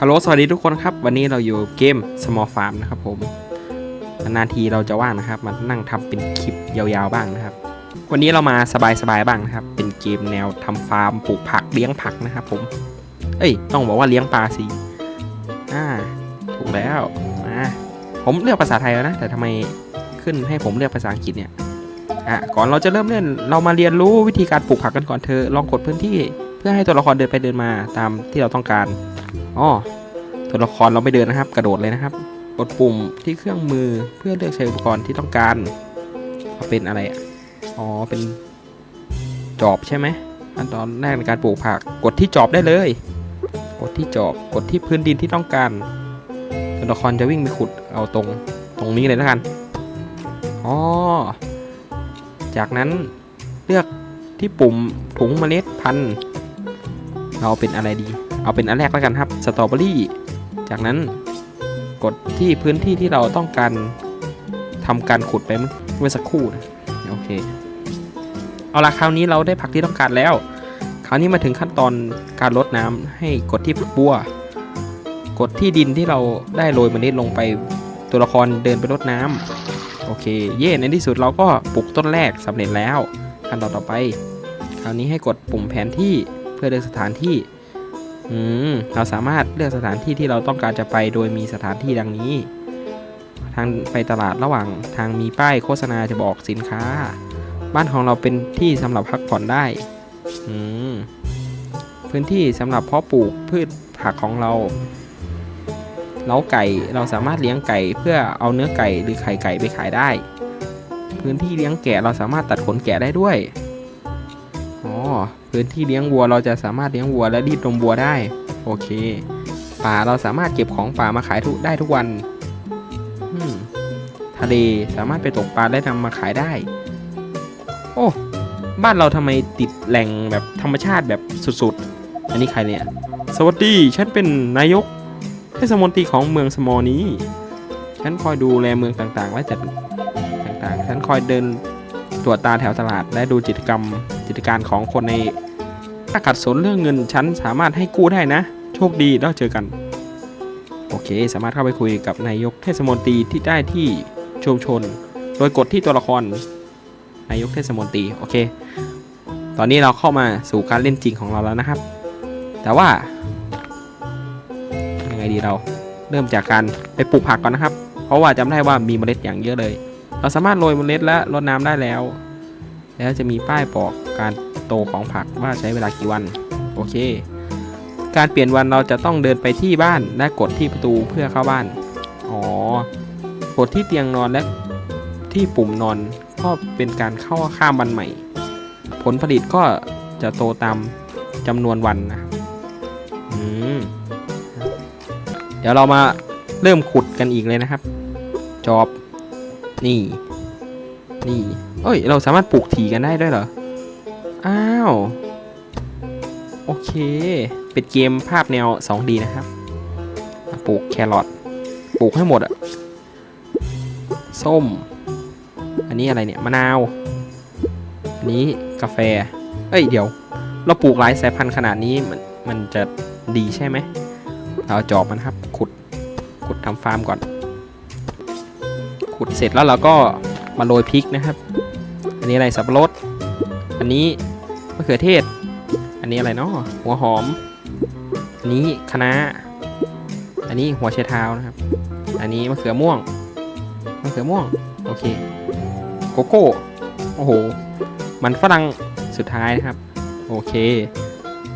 ฮัลโหลสวัสดีทุกคนครับ วันนี้เราอยู่เกม Small Farm นะครับผมนานทีเราจะว่างนะครับมานั่งทำเป็นคลิปยาวๆบ้างนะครับ วันนี้เรามาสบายๆบ้างนะครับ เป็นเกมแนวทำฟาร์มปลูกผักเลี้ยงผักนะครับผม เอ้ย ต้องบอกว่าเลี้ยงปลาสิอ่าถูกแล้วอ่าผมเลือกภาษาไทยแล้วนะ แต่ทำไมขึ้นให้ผมเลือกภาษาอังกฤษเนี่ยอะก่อนเราจะเริ่มเล่นเรามาเรียนรู้วิธีการปลูกผักกันก่อนเธอลองกดพื้นที่ เพื่อให้ตัวละครเดินไปเดินมาตามที่เราต้องการ อ๋อตัวละครเราไม่เดินนะครับ กระโดดเลยนะครับ กดปุ่มที่เครื่องมือเพื่อเลือกใช้อุปกรณ์ที่ต้องการเอาเป็นอะไรอะอ๋อเป็นจอบใช่ไหมขั้นตอนแรกในการปลูกผักกดที่จอบได้เลย กดที่จอบกดที่พื้นดินที่ต้องการตัวละครจะวิ่งไปขุดเอาตรงตรงนี้เลยแล้วกันอ๋อจากนั้นเลือกที่ปุ่มถุงเมล็ดพันธุ์เราเป็นอะไรดี เอาเป็นอันแรกแล้วกันครับสตรอเบอรี่จากนั้นกดที่พื้นที่ที่เราต้องการทำการขุดไปเมื่อสักครู่นะโอเค เอาละคราวนี้เราได้ผักที่ต้องการแล้ว คราวนี้มาถึงขั้นตอนการรดน้ำให้กดที่ฝักบัว กดที่ดินที่เราได้โรยเมล็ดลงไปตัวละครเดินไปรดน้ำโอเค เย่ในที่สุดเราก็ปลูกต้นแรกสำเร็จแล้วขั้นตอนต่อไป คราวนี้ให้กดปุ่มแผนที่เพื่อเลือกสถานที่ อืมเราสามารถเลือกสถานที่ที่เราต้องการจะไปโดยมีสถานที่ดังนี้ ทางไปตลาดระหว่างทางมีป้ายโฆษณาจะบอกสินค้า บ้านของเราเป็นที่สำหรับพักผ่อนได้ อืมพื้นที่สำหรับเพาะปลูกพืชผักของเราเล้าไก่เราสามารถเลี้ยงไก่เพื่อเอาเนื้อไก่หรือไข่ไก่ไปขายได้ พื้นที่เลี้ยงแกะเราสามารถตัดขนแกะได้ด้วย พื้นที่เลี้ยงวัวเราจะสามารถเลี้ยงวัวและรีดนมวัวได้ โอเค ป่าเราสามารถเก็บของป่ามาขายทุกได้ทุกวันทะเลสามารถไปตกปลาและนำมาขายได้ โอ้บ้านเราทำไมติดแหล่งแบบธรรมชาติแบบสุดๆ อันนี้ใครเนี่ย สวัสดี ฉันเป็นนายกเทศมนตรีของเมืองสมอนี้ ฉันคอยดูแลเมืองต่างๆ และจัดต่างๆ ฉันคอยเดินตรวจตาแถวตลาดและดูกิจกรรมกิจการของคนใน ถ้าขัดสนเรื่องเงินฉันสามารถให้กู้ได้นะ โชคดีแล้วเจอกัน โอเค สามารถเข้าไปคุยกับนายกเทศมนตรีที่ได้ที่ชุมชน โดยกดที่ตัวละครนายกเทศมนตรีโอเค ตอนนี้เราเข้ามาสู่การเล่นจริงของเราแล้วนะครับ แต่ว่ายังไงดีเราเริ่มจากการไปปลูกผักก่อนนะครับ เพราะว่าจำได้ว่ามีเมล็ดอย่างเยอะเลย เราสามารถโรยเมล็ดและรดน้ำได้แล้ว แล้วจะมีป้ายบอก การโตของผักว่าใช้เวลากี่วัน โอเค การเปลี่ยนวันเราจะต้องเดินไปที่บ้านและกดที่ประตูเพื่อเข้าบ้าน อ๋อ กดที่เตียงนอนและที่ปุ่มนอนก็เป็นการเข้าข้ามวันใหม่ ผลผลิตก็จะโตตามจำนวนวันนะอืมเดี๋ยวเรามาเริ่มขุดกันอีกเลยนะครับ จอบ นี่ นี่ เอ้ย เราสามารถปลูกถี่กันได้ด้วยเหรอ อ้าว โอเค เป็นเกมภาพแนว 2D นะครับ ปลูกแครอทปลูกให้หมดอะส้ม อันนี้อะไรเนี่ย มะนาว อันนี้กาแฟ เอ้ย เดี๋ยว เราปลูกหลายสายพันธุ์ขนาดนี้มันมันจะดีใช่ไหม เราเอาจอบมันครับ ขุด ขุดทำฟาร์มก่อน ขุดเสร็จแล้วเราก็มาโรยพริกนะครับ อันนี้อะไรสับปะรด อันนี้ มะเขือเทศ อันนี้อะไรเนาะหัวหอม อันนี้คะน้าอันนี้หัวไชเท้านะครับ อันนี้มะเขือม่วง มะเขือม่วง โอเค โกโก้ โอ้โห มันฝรั่งสุดท้ายนะครับ โอเค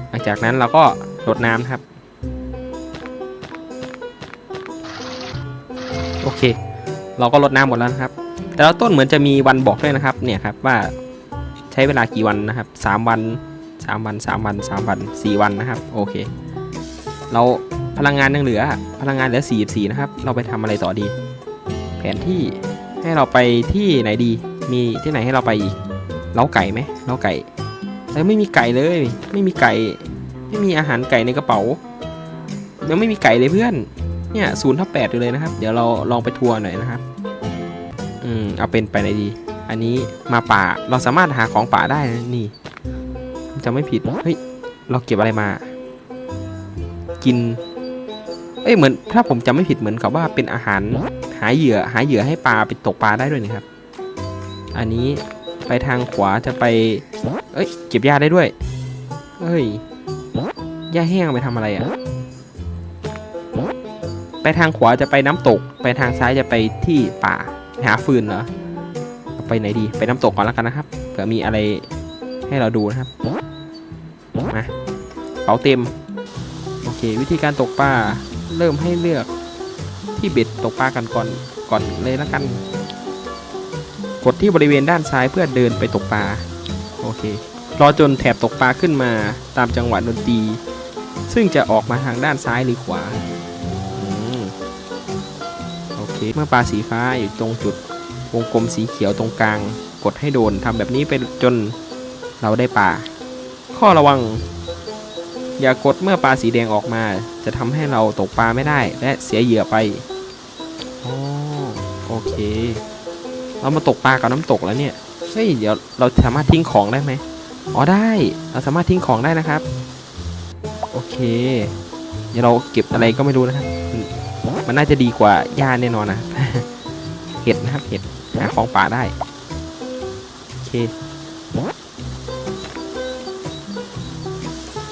หลังจากนั้นเราก็รดน้ำครับ โอเค เราก็รดน้ำหมดแล้วนะครับ แต่ละต้นเหมือนจะมีวันบอกด้วยนะครับ เนี่ยครับว่า ช้เวลากี่วันนะครับสามวันสามวันสามวันสามวันสี่วันนะครับ โอเค เราพลังงานยังเหลือ พลังงานเหลือสี่สี่นะครับ เราไปทำอะไรต่อดี แผนที่ให้เราไปที่ไหนดี มีที่ไหนให้เราไปอีกเล้าไก่ไหมเล้าไก่แต่ไม่มีไก่เลย ไม่มีไก่ ไม่มีอาหารไก่ในกระเป๋ายังไม่มีไก่เลยเพื่อน เนี่ยศูนย์ทับแปดอยู่เลยนะครับ เดี๋ยวเราลองไปทัวร์หน่อยนะครับ อืม เอาเป็นไปไหนดี อันนี้มาป่าเราสามารถหาของป่าได้นะนี่จะไม่ผิดเฮ้ยเราเก็บอะไรมา กินเอ้ยเหมือนถ้าผมจำไม่ผิดเหมือนกับว่าเป็นอาหารหาเหยื่อหาเหยื่อให้ปลาไปตกปลาได้ด้วยนะครับ อันนี้ไปทางขวาจะไป เอ้ยเก็บหญ้าได้ด้วย เอ้ยหญ้าแห้งไปทำอะไรอะ่ะ ไปทางขวาจะไปน้ำตก ไปทางซ้ายจะไปที่ป่าหาฟืนเหรอ ไปไหนดี ไปน้ำตกก่อนแล้วกันนะครับ เผื่อมีอะไรให้เราดูนะครับ มาเป๋าเต็ม โอเค วิธีการตกปลา เริ่มให้เลือกที่เบ็ดตกปลากันก่อน ก่อนเลยแล้วกัน กดที่บริเวณด้านซ้ายเพื่อเดินไปตกปลา โอเค รอจนแถบตกปลาขึ้นมาตามจังหวะดนตรี ซึ่งจะออกมาทางด้านซ้ายหรือขวาอโอเค เมื่อปลาสีฟ้าอยู่ตรงจุด วงกลมสีเขียวตรงกลาง กดให้โดนทำแบบนี้ไปจนเราได้ปลาข้อระวัง อย่ากดเมื่อปลาสีแดงออกมา จะทำให้เราตกปลาไม่ได้และเสียเหยื่อไปอ๋อโอเค เรามาตกปลากับน้ำตกแล้วเนี่ยเฮ้ยเดี๋ยวเราสามารถทิ้งของได้ไหมอ๋อได้เราสามารถทิ้งของได้นะครับ โอเค เดี๋ยวเราเก็บอะไรก็ไม่รู้นะครับ มันน่าจะดีกว่าหญ้าแน่นอนนะ เห็ดนะครับเห็ด หาของป่าได้โอเค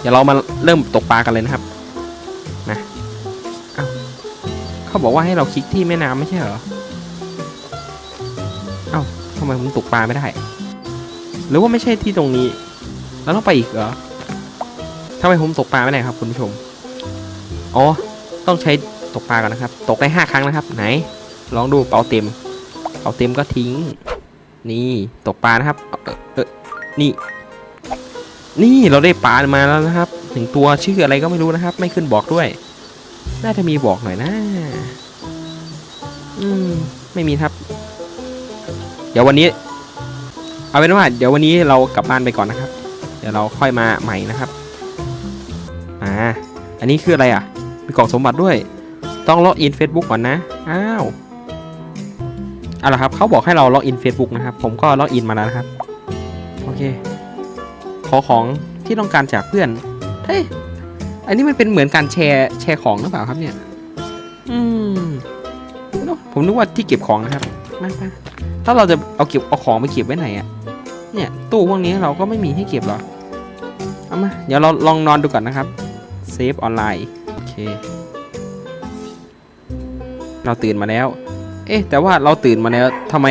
เดี๋ยวเรามาเริ่มตกปลากันเลยนะครับนะเอ้าเขาบอกว่าให้เราคลิกที่แม่น้ำไม่ใช่เหรอเอ้าทำไมผมตกปลาไม่ได้ หรือว่าไม่ใช่ที่ตรงนี้แล้วต้องไปอีกเหรอทำไมผมตกปลาไม่ได้ครับคุณผู้ชมอ๋อต้องใช้ตกปลากันนะครับ ตกได้ห้าครั้งนะครับ ไหน ลองดูเป๋าเต็ม เป๋าเต็มก็ทิ้ง นี่ตกปลานะครับเออนี่ นี่เราได้ปลามาแล้วนะครับหนึ่งตัวชื่ออะไรก็ไม่รู้นะครับ ไม่ขึ้นบอกด้วย น่าจะมีบอกหน่อยนะอืมไม่มีครับ เดี๋ยววันนี้ เอาเป็นว่าเดี๋ยววันนี้เรากลับบ้านไปก่อนนะครับ เดี๋ยวเราค่อยมาใหม่นะครับอ่าอันนี้คืออะไรอะมีกล่องสมบัติด้วย ต้องล็อกอิน Facebook ก่อนนะ เอาละครับเขาบอกให้เราล็อกอิน Facebook นะครับ ผมก็ล็อกอินมาแล้วนะครับ โอเค ขอของที่ต้องการจากเพื่อน เฮ้ย อันนี้มันเป็นเหมือนการแชร์แชร์ของหรือเปล่าครับเนี่ย อืม ผมนึกว่าที่เก็บของนะครับมามาถ้าเราจะเอาเก็บเอาของไปเก็บไว้ไหนอะเนี่ยตู้พวกนี้เราก็ไม่มีให้เก็บหรอ เอามา เดี๋ยวเราลองนอนดูก่อนนะครับ เซฟออนไลน์ โอเค เราตื่นมาแล้ว เอ๊ะ แต่ว่าเราตื่นมาแล้วทำไม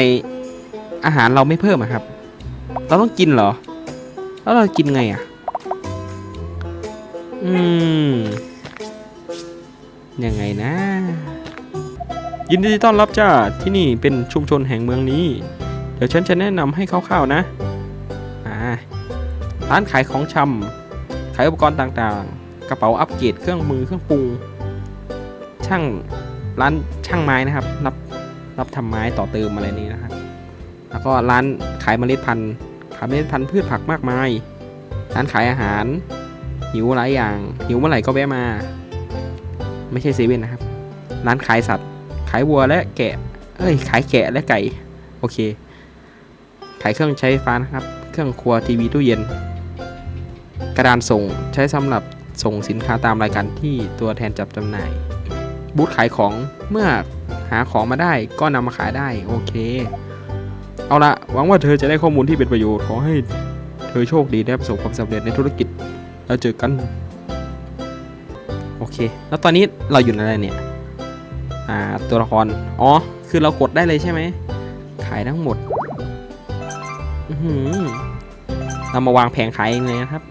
อาหารเราไม่เพิ่มอะครับ เราต้องกินเหรอ แล้วเรากินไงอะอืม ยังไงนะ ยินดีต้อนรับจ้า ที่นี่เป็นชุมชนแห่งเมืองนี้ เดี๋ยวฉันจะแนะนำให้คร่าวๆนะ อ่า ร้านขายของชำ ขายอุปกรณ์ต่างๆ กระเป๋าอัปเกรดเครื่องมือเครื่องปรุง ช่างร้านช่างไม้นะครับ รับ รับทำไม้ต่อเติมอะไรนี้นะครับแล้วก็ร้านขายเมล็ดพันธุ์ขายเมล็ดพันธุ์พืชผักมากมาย ร้านขายอาหาร หิวหลายอย่าง หิวเมื่อไหร่ก็แวะมา ไม่ใช่เซเว่นนะครับ ร้านขายสัตว์ ขายวัวและแกะ เอ้ย ขายแกะและไก่ โอเค ขายเครื่องใช้ไฟฟ้านะครับ เครื่องครัวทีวีตู้เย็น กระดานส่งใช้สำหรับส่งสินค้าตามรายการที่ตัวแทนจับจำหน่าย บูธขายของเมื่อาของมาได้ก็นำมาขายได้โอเค เอาละหวังว่าเธอจะได้ข้อมูลที่เป็นประโยชน์ขอให้เธอโชคดีและประสบความสำเร็จในธุรกิจแล้วเจอกัน โอเค แล้วตอนนี้เราอยู่ในอะไรเนี่ย อ่า ตัวละคร อ๋อ คือเรากดได้เลยใช่ไหม ขายทั้งหมดอือหือเรามาวางแผงขายเองเลยนะครับ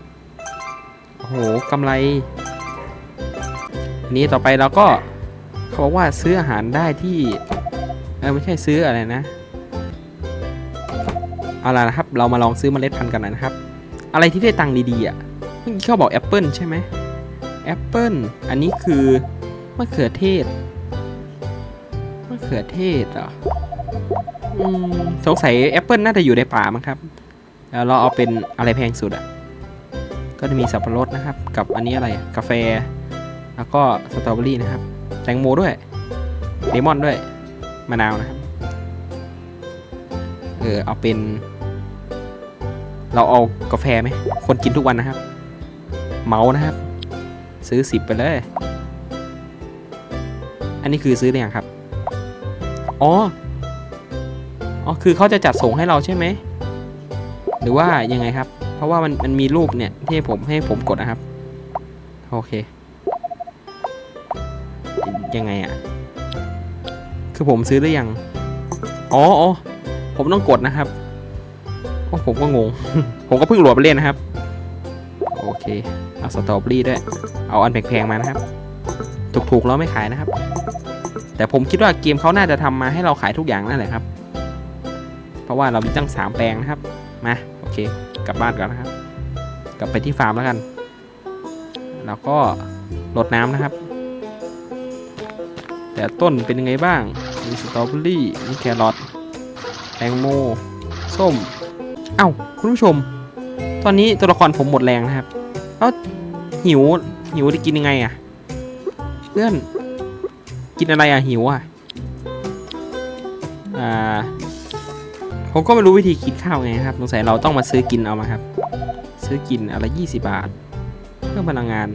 โอ้โหกำไรนนี้ต่อไปเราก็ เขาบอกว่าซื้ออาหารได้ที่เออไม่ใช่ซื้ออะไรนะเอาล่ะนะครับ เรามาลองซื้อเมล็ดพันธุ์กันนะครับ อะไรที่ได้ตังค์ดีๆอะเมื่อกี้เขาบอกแอปเปิลใช่ไหมแอปเปิลอันนี้คือมะเขือเทศมะเขือเทศเหรออืมสงสัยแอปเปิลน่าจะอยู่ในป่ามั้งครับแล้วเราเอาเป็นอะไรแพงสุดอะก็จะมีสับปะรดนะครับ กับอันนี้อะไรกาแฟ แล้วก็สตรอเบอรี่นะครับ แตงโมด้วยเลมอนด้วย มะนาวนะครับ เออ เอาเป็น เราเอากาแฟไหม คนกินทุกวันนะครับ เมานะครับ ซื้อสิบไปเลย อันนี้คือซื้อหรือยังครับ อ๋อ อ๋อ คือเขาจะจัดส่งให้เราใช่ไหม หรือว่ายังไงครับ เพราะว่ามันมันมีรูปเนี่ยที่ผมให้ผมกดนะครับ โอเค ยังไงอะ่ะคือผมซื้อหรือยัง อ๋ออ๋อผมต้องกดนะครับโอ้ผมก็งง ผมก็เพิ่งโหลดไปเล่นนะครับ โอเค เอาสตรอเบอรี่ด้วย เอาอันแพงๆมานะครับ ถูกๆแล้วไม่ขายนะครับ แต่ผมคิดว่าเกมเขาน่าจะทำมาให้เราขายทุกอย่างนั่นแหละครับ เพราะว่าเรามีตั้งสามแปลงนะครับ มา โอเค กลับบ้านก่อนนะครับ กลับไปที่ฟาร์มแล้วกัน แล้วก็รดน้ำนะครับ แต่ต้นเป็นยังไงบ้าง มีสตรอเบอรี่ มีแครอทแตงโม ส้ม เอ้า คุณผู้ชม ตอนนี้ตัวละครผมหมดแรงนะครับ แล้วหิว หิวจะกินยังไงอะเพื่อน กินอะไรอะหิวอะอ่า ผมก็ไม่รู้วิธีกินข้าวไงครับ สงสัยเราต้องมาซื้อกินเอามาครับ ซื้อกินอะไรยี่สิบาท เพิ่มพลังงาน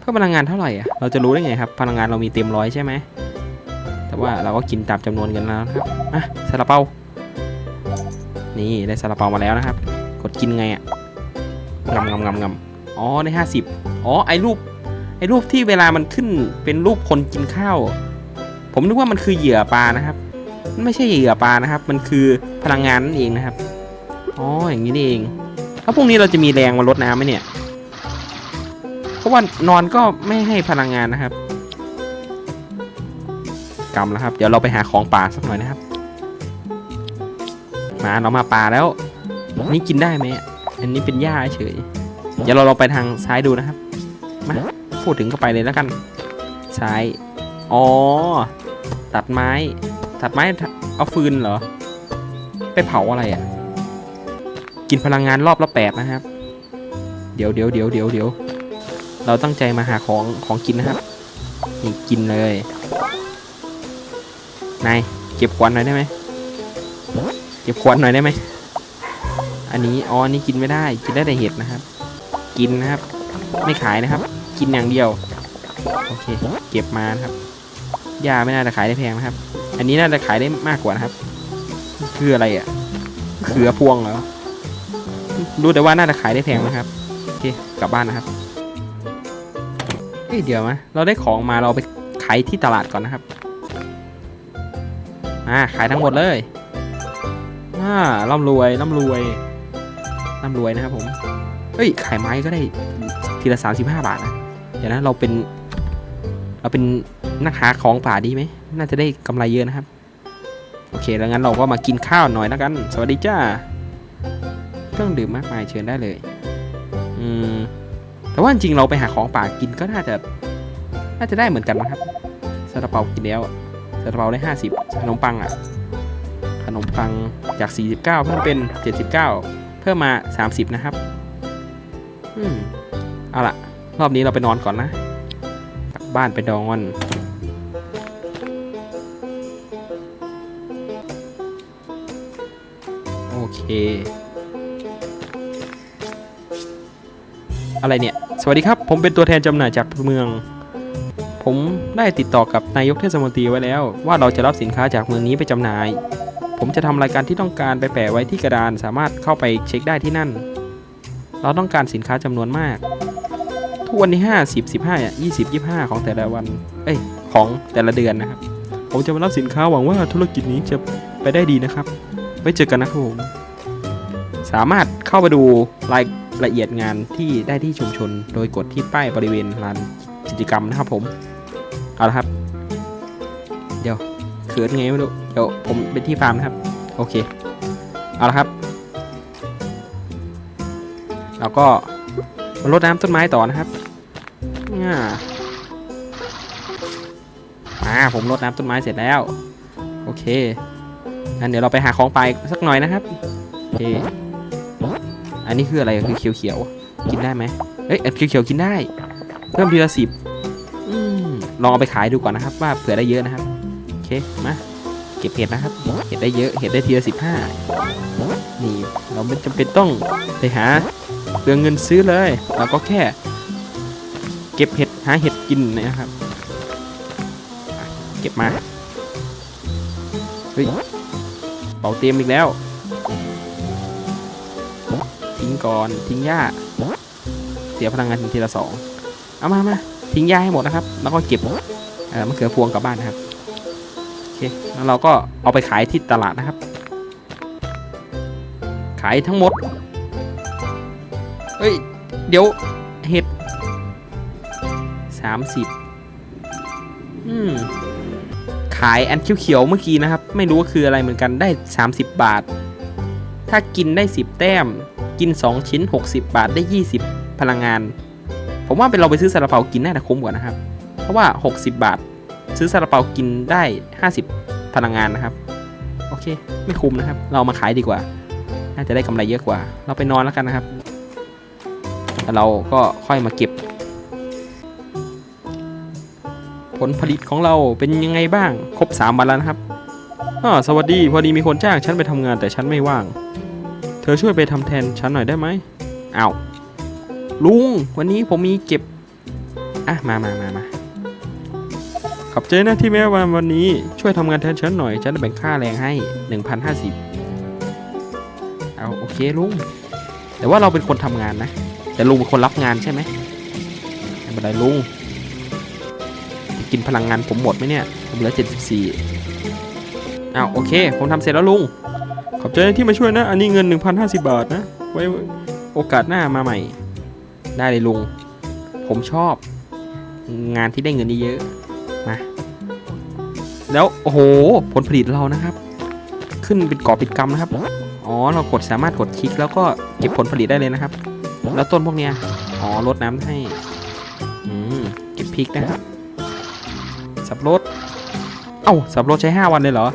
เพิ่มพลังงานเท่าไหร่อะเราจะรู้ได้ไงครับพลังงานเรามีเต็มร้อยใช่ไหมแต่ว่าเราก็กินตามจำนวนกันแล้วครับอะซาลาเปานี่ได้ซาลาเปามาแล้วนะครับ กดกินไงอะงำงำงำงำอ๋อได้ห้าสิบอ๋อไอ้รูปไอ้รูปที่เวลามันขึ้นเป็นรูปคนกินข้าว ผมนึกว่ามันคือเหยื่อปลานะครับมันไม่ใช่เหยื่อปลานะครับ มันคือพลังงานนั่นเองนะครับอ๋ออย่างนี้นี่เองแล้วพรุ่งนี้เราจะมีแรงมาลดน้ำไหมเนี่ย เพราะว่านอนก็ไม่ให้พลังงานนะครับกำแล้วครับ เดี๋ยวเราไปหาของป่าสักหน่อยนะครับ มาเรามาป่าแล้ว นี่กินได้ไหมอันนี้เป็นหญ้าเฉย เดี๋ยวเราเราไปทางซ้ายดูนะครับ มาพูดถึงก็ไปเลยแล้วกัน ซ้าย อ๋อ ตัดไม้ ตัดไม้เอาฟืนเหรอ ไปเผาอะไรอะ่ะ กินพลังงานรอบละแปดนะครับ เดี๋ยวเดี๋ยวเดี๋ยวเดี๋ยวเดี๋ยว เราตั้งใจมาหาของของกินนะครับ นี่กินเลย นายเก็บควันหน่อยได้ไหม เก็บควันหน่อยได้ไหม อันนี้อ๋ออันนี้กินไม่ได้ กินได้แต่เห็ดนะครับ กินนะครับ ไม่ขายนะครับ กินอย่างเดียว โอเค เก็บมานะครับยาไม่น่าจะขายได้แพงนะครับ อันนี้น่าจะขายได้มากกว่านะครับ คืออะไรอะ่ะเขือพวงเหรอ รู้แต่ว่าน่าจะขายได้แพงนะครับ โอเค กลับบ้านนะครับ เฮ้ยเดี๋ยวมะเราได้ของมาเราไปขายที่ตลาดก่อนนะครับอ่าขายทั้งหมดเลยอ่าร่ำรวยร่ำรวยร่ำรวยนะครับผมเฮ้ยขายไม้ก็ได้ทีละ 35 บาทนะเดี๋ยวนะเราเป็นเราเป็นนักหาของป่าดีไหมน่าจะได้กำไรเยอะนะครับ โอเคแล้วงั้นเราก็มากินข้าวหน่อยแล้วกัน สวัสดีจ้า เครื่องดื่มมากมายเชิญได้เลย อืม แต่ว่าจริงเราไปหาของป่ากินก็น่าจะ น่าจะได้เหมือนกันนะครับซาลาเปากินแล้วซาลาเปาได้ 50 ขนมปังอะ ขนมปังจาก 49 เพิ่มเป็น 79 เพิ่มมา 30 นะครับ อืม เอาล่ะรอบนี้เราไปนอนก่อนนะกลับบ้านไปนอนโอเค อะไรเนี่ย สวัสดีครับ ผมเป็นตัวแทนจำหน่ายจากเมือง ผมได้ติดต่อกับนายกเทศมนตรีไว้แล้ว ว่าเราจะรับสินค้าจากเมืองนี้ไปจำหน่าย ผมจะทำรายการที่ต้องการไปแปะไว้ที่กระดานสามารถเข้าไปเช็คได้ที่นั่น เราต้องการสินค้าจำนวนมาก ทุกวันที่50 15 20 25 ของแต่ละวัน เอ้ยของแต่ละเดือนนะครับ ผมจะมารับสินค้าหวังว่าธุรกิจนี้จะไปได้ดีนะครับ ไว้เจอกันนะครับผมสามารถเข้าไปดูราย ละเอียดงานที่ได้ที่ชุมชน โดยกดที่ป้ายบริเวณลานกิจกรรมนะครับผม เอาละครับ เดี๋ยวเขินไงไม่รู้ เดี๋ยวผมไปที่ฟาร์มนะครับ โอเค เอาละครับ แล้วก็มารดน้ำต้นไม้ต่อนะครับอ่าอ่าผมรดน้ำต้นไม้เสร็จแล้ว โอเคงั้นเดี๋ยวเราไปหาของไปสักหน่อยนะครับ โอเค อันนี้คืออะไรคือเขียวๆกินได้ไหมเอ้ยอันเขียวๆกินได้ เพิ่มทีละสิบอืมลองเอาไปขายดูก่อนนะครับ ว่าเผื่อได้เยอะนะครับโอเคมาเก็บเห็ดนะครับ เห็ดได้เยอะ เห็ดได้ทีละสิบห้านี่เราไม่จำเป็นต้องไปหาเปลืองเงินซื้อเลย เราก็แค่ เก็บเห็ดหาเห็ดกินนะครับ เก็บมา เฮ้ยเป่าเตรียมอีกแล้วทิ้ งก่อนทิ้งหญ้า เสียพลังงานทีละสองเอามามาทิ้งหญ้าให้หมดนะครับ แล้วก็เก็บเออมะเขือพวงกลับบ้านนะครับโอเคแล้วเราก็เอาไปขายที่ตลาดนะครับ ขายทั้งหมดเฮ้ยเดี๋ยวเห็ดสามสิบอืมขายอันเขียวๆเมื่อกี้นะครับ ไม่รู้ว่าคืออะไรเหมือนกันได้ 30 บาท ถ้ากินได้ 10 แต้ม กิน 2 ชิ้น 60 บาทได้ 20 พลังงาน ผมว่าเป็นเราไปซื้อซาลาเปากินน่าจะคุ้มกว่านะครับ เพราะว่า 60 บาท ซื้อซาลาเปากินได้ 50 พลังงานนะครับ โอเค ไม่คุ้มนะครับ เรามาขายดีกว่า น่าจะได้กำไรเยอะกว่า เราไปนอนแล้วกันนะครับแล้วเราก็ค่อยมาเก็บ ผลผลิตของเราเป็นยังไงบ้าง ครบ 3 วันแล้วนะครับอ่าสวัสดี พอดีมีคนจ้างฉันไปทำงานแต่ฉันไม่ว่าง อช่วยไปทำแทนฉันหน่อยได้ไหมเอ้าลุง วันนี้ผมมีเก็บ อะ มามามามาขอบใจนะที่แม้วันวันนี้ช่วยทำงานแทนฉันหน่อย ฉันจะแบ่งค่าแรงให้ 1,050 เอา โอเคลุง แต่ว่าเราเป็นคนทำงานนะ แต่ลุงเป็นคนรับงานใช่ไหมไม่เป็นไรลุง กินพลังงานผมหมดไหมเนี่ย ผมเหลือ 74อ้าวโอเค ผมทำเสร็จแล้วลุง ขอบใจที่มาช่วยนะ อันนี้เงิน 1,050 บาทนะ ไว้โอกาสหน้ามาใหม่ ได้เลยลุง ผมชอบ งานที่ได้เงินเยอะๆมา แล้ว โอ้โห ผลผลิตเรานะครับ ขึ้นเป็นกอบเป็นกำนะครับ อ๋อ เรากดสามารถกดคลิกแล้วก็เก็บผลผลิตได้เลยนะครับ แล้วต้นพวกเนี้ย อ๋อลดน้ำให้ อืม เก็บพริกนะครับ สับรถ เอ้า สับรถใช้ 5 วันเลยเหรอ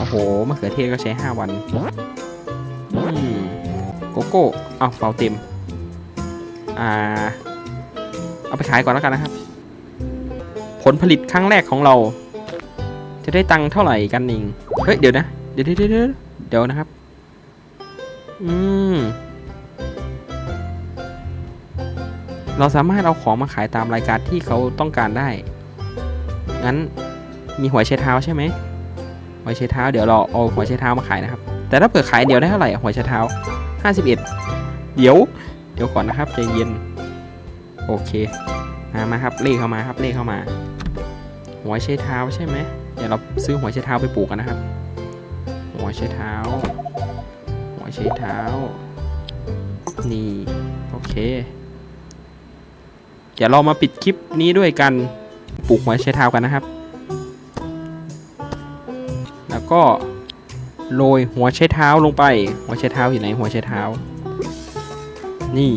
โอ้โหมะเขือเทศก็ใช้ 5 วันโกโก้เอาเป่าเต็ม อ่า เอาไปขายก่อนแล้วกันนะครับ ผลผลิตครั้งแรกของเรา จะได้ตังค์เท่าไหร่กันเองเฮ้ย เดี๋ยวนะ เดี๋ยวเดี๋ยวเดี๋ยวนะครับ อืม เราสามารถเอาของมาขายตามรายการที่เขาต้องการได้ งั้นมีหัวไชเท้าใช่ไหม หัวไชเท้าเดี๋ยวเราเอาหัวไชเท้ามาขายนะครับ แต่ถ้าเปิดขายเดี๋ยวได้เท่าไหร่หัวไชเท้า 51 เดี๋ยว เดี๋ยวก่อนนะครับใจเย็น โอเคมามาครับเลขเข้ามาครับเลขเข้ามา หัวไชเท้าใช่ไหมเดี๋ยวเราซื้อหัวไชเท้าไปปลูกกันนะครับ หัวไชเท้า หัวไชเท้า นี่ โอเค เดี๋ยวเรามาปิดคลิปนี้ด้วยกันปลูกหัวไชเท้ากันนะครับ แล้วก็โรยหัวไชเท้าลงไป หัวไชเท้าอยู่ไหนหัวไชเท้า นี่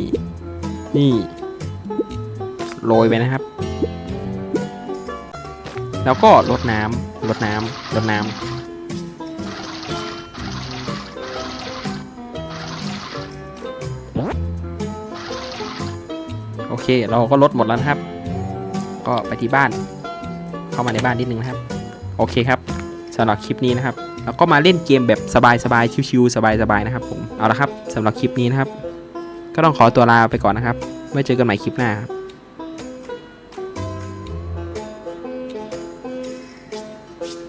นี่โรยไปนะครับ แล้วก็รดน้ำรดน้ำรดน้ำโอเค เราก็ลดหมดแล้วนะครับ ก็ไปที่บ้าน เข้ามาในบ้านนิดนึงนะครับ โอเคครับ สำหรับคลิปนี้นะครับแล้วก็มาเล่นเกมแบบสบายๆชิวๆสบายๆนะครับผมเอาละครับสำหรับคลิปนี้นะครับ ก็ต้องขอตัวลาไปก่อนนะครับไว้เจอกันใหม่คลิปหน้าครับ